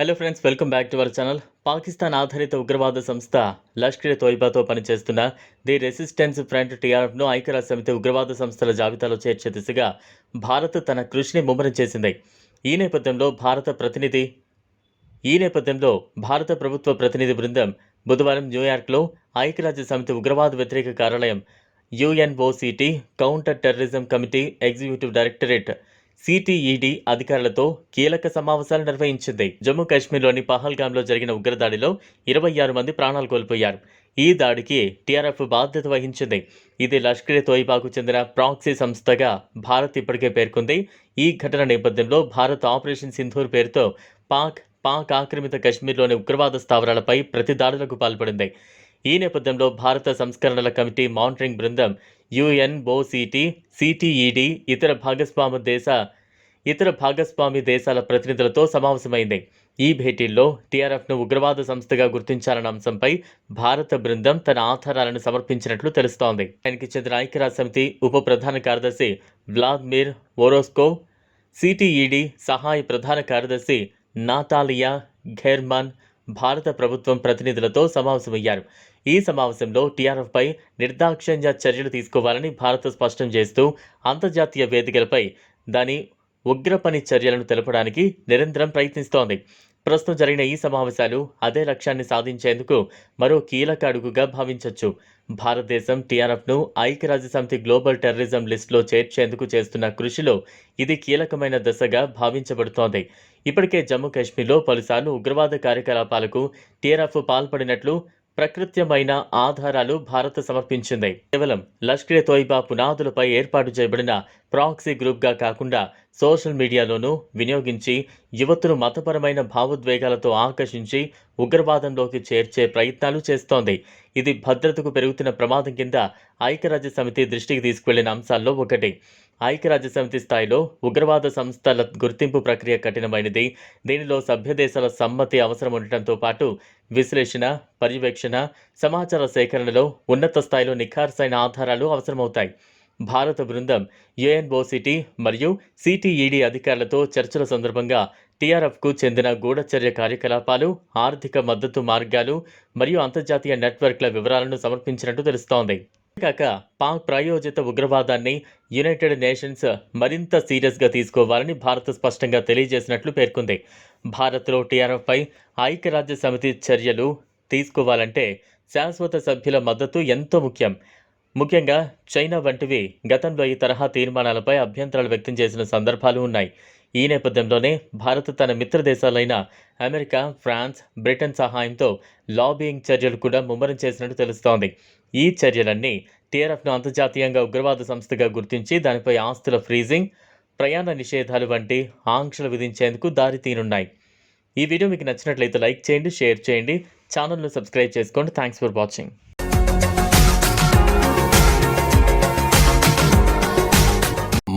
Hello friends welcome back to our channel Pakistan ఆధారిత ఉగ్రవాద సంస్థ లష్కర్ తోయిబాతో పనిచేస్తున్న ది రెసిస్టెన్స్ ఫ్రంట్ టీఆర్ఎఫ్ను ఐక్యరాజ్య సమితి ఉగ్రవాద సంస్థల జాబితాలో చేర్చే దిశగా భారత్ తన కృషిని ముమ్మరం చేసింది. ఈ నేపథ్యంలో భారత ప్రతినిధి ఈ నేపథ్యంలో భారత ప్రభుత్వ ప్రతినిధి బృందం బుధవారం న్యూయార్క్లో ఐక్యరాజ్య సమితి ఉగ్రవాద వ్యతిరేక కార్యాలయం UNOCT counter terrorism committee executive directorate CTED అధికారులతో కీలక సమావేశాలు నిర్వహించింది. జమ్మూ కాశ్మీర్లోని పహల్గామ్లో జరిగిన ఉగ్రదాడిలో ఇరవై ఆరు మంది ప్రాణాలు కోల్పోయారు. ఈ దాడికి టీఆర్ఎఫ్ బాధ్యత వహించింది. ఇది లష్కరే తోయిబాకు చెందిన ప్రాక్సీ సంస్థగా భారత్ ఇప్పటికే పేర్కొంది. ఈ ఘటన నేపథ్యంలో భారత్ ఆపరేషన్ సింధూర్ పేరుతో పాక్ పాక్ ఆక్రమిత కశ్మీర్లోని ఉగ్రవాద స్థావరాలపై ప్రతి దాడులకు పాల్పడింది. ఈ నేపథ్యంలో భారత సంస్కరణల కమిటీ మానిటరింగ్ బృందం యుఎన్ఓసిటి సిటిఈడి ఇతర భాగస్వామ్య దేశ ఇతర భాగస్వామి దేశాల ప్రతినిధులతో సమావేశమైంది. ఈ భేటీల్లో టీఆర్ఎఫ్ను ఉగ్రవాద సంస్థగా గుర్తించాలన్న అంశంపై భారత బృందం తన ఆధారాలను సమర్పించినట్లు తెలుస్తోంది. ఆయనకి చెందిన ఐక్యరాజ్య సమితి ఉప ప్రధాన కార్యదర్శి వ్లాదిమిర్ ఓరోస్కో సిటిఈడి సహాయ ప్రధాన కార్యదర్శి నాతాలియా ఘెర్మాన్ భారత ప్రభుత్వం ప్రతినిధులతో సమావేశమయ్యారు. ఈ సమావేశంలో టీఆర్ఎఫ్పై నిర్దాక్షిణ్య చర్యలు తీసుకోవాలని భారత్ స్పష్టం చేస్తూ అంతర్జాతీయ వేదికలపై దాని ఉగ్రపని చర్యలను తెలపడానికి నిరంతరం ప్రయత్నిస్తోంది. ప్రస్తుతం జరిగిన ఈ సమావేశాలు అదే లక్ష్యాన్ని సాధించేందుకు మరో కీలక అడుగుగా భావించవచ్చు భారతదేశం టీఆర్ఎఫ్ను ఐక్యరాజ్యసమితి గ్లోబల్ టెర్రరిజం లిస్టులో చేర్చేందుకు చేస్తున్న కృషిలో ఇది కీలకమైన దశగా భావించబడుతోంది. ఇప్పటికే జమ్మూ కాశ్మీర్లో పలుసార్లు ఉగ్రవాద కార్యకలాపాలకు టీఆర్ఎఫ్ పాల్పడినట్లు ప్రకృత్యమైన ఆధారాలు భారత్ సమర్పించింది. కేవలం లష్కరే తోయిబా పునాదులపై ఏర్పాటు చేయబడిన ప్రాక్సీ గ్రూప్గా కాకుండా సోషల్ మీడియాలోనూ వినియోగించి యువతును మతపరమైన భావోద్వేగాలతో ఆకర్షించి ఉగ్రవాదంలోకి చేర్చే ప్రయత్నాలు చేస్తోంది. ఇది భద్రతకు పెరుగుతున్న ప్రమాదం కింద ఐక్యరాజ్య సమితి దృష్టికి తీసుకువెళ్ళిన అంశాల్లో ఒకటి. ఐక్యరాజ్యసమితి స్థాయిలో ఉగ్రవాద సంస్థల గుర్తింపు ప్రక్రియ కఠినమైనది. దీనిలో సభ్యదేశాల సమ్మతి అవసరం ఉండటంతో పాటు విశ్లేషణ పర్యవేక్షణ సమాచార సేకరణలో ఉన్నత స్థాయిలో నిఖార్సైన ఆధారాలు అవసరమవుతాయి. భారత బృందం యుఎన్ఓసిటీ మరియు సిటిఈడి అధికారులతో చర్చల సందర్భంగా టీఆర్ఎఫ్కు చెందిన గూఢచర్య కార్యకలాపాలు ఆర్థిక మద్దతు మార్గాలు మరియు అంతర్జాతీయ నెట్వర్క్ల వివరాలను సమర్పించినట్టు తెలుస్తోంది. కాక పాక్ ప్రాయోజిత ఉగ్రవాదాన్ని యునైటెడ్ నేషన్స్ మరింత సీరియస్గా తీసుకోవాలని భారత్ స్పష్టంగా తెలియజేసినట్లు పేర్కొంది. భారత్లో టీఆర్ఎఫ్పై ఐక్యరాజ్య సమితి చర్యలు తీసుకోవాలంటే శాశ్వత సభ్యుల మద్దతు ఎంతో ముఖ్యం. ముఖ్యంగా చైనా వంటివి గతంలో ఈ తరహా తీర్మానాలపై అభ్యంతరాలు వ్యక్తం చేసిన సందర్భాలు ఉన్నాయి. ఈ నేపథ్యంలోనే భారత్ తన మిత్ర దేశాలైన అమెరికా ఫ్రాన్స్ బ్రిటన్ సహాయంతో లాబియింగ్ చర్యలు కూడా ముమ్మరం చేసినట్టు తెలుస్తోంది. ఈ చర్యలన్నీ టీఆర్ఎఫ్ను అంతర్జాతీయంగా ఉగ్రవాద సంస్థగా గుర్తించి దానిపై ఆస్తుల ఫ్రీజింగ్ ప్రయాణ నిషేధాలు వంటి ఆంక్షలు విధించేందుకు దారితీనున్నాయి ఈ వీడియో మీకు నచ్చినట్లయితే లైక్ చేయండి షేర్ చేయండి ఛానల్ను సబ్స్క్రైబ్ చేసుకోండి. Thanks for watching.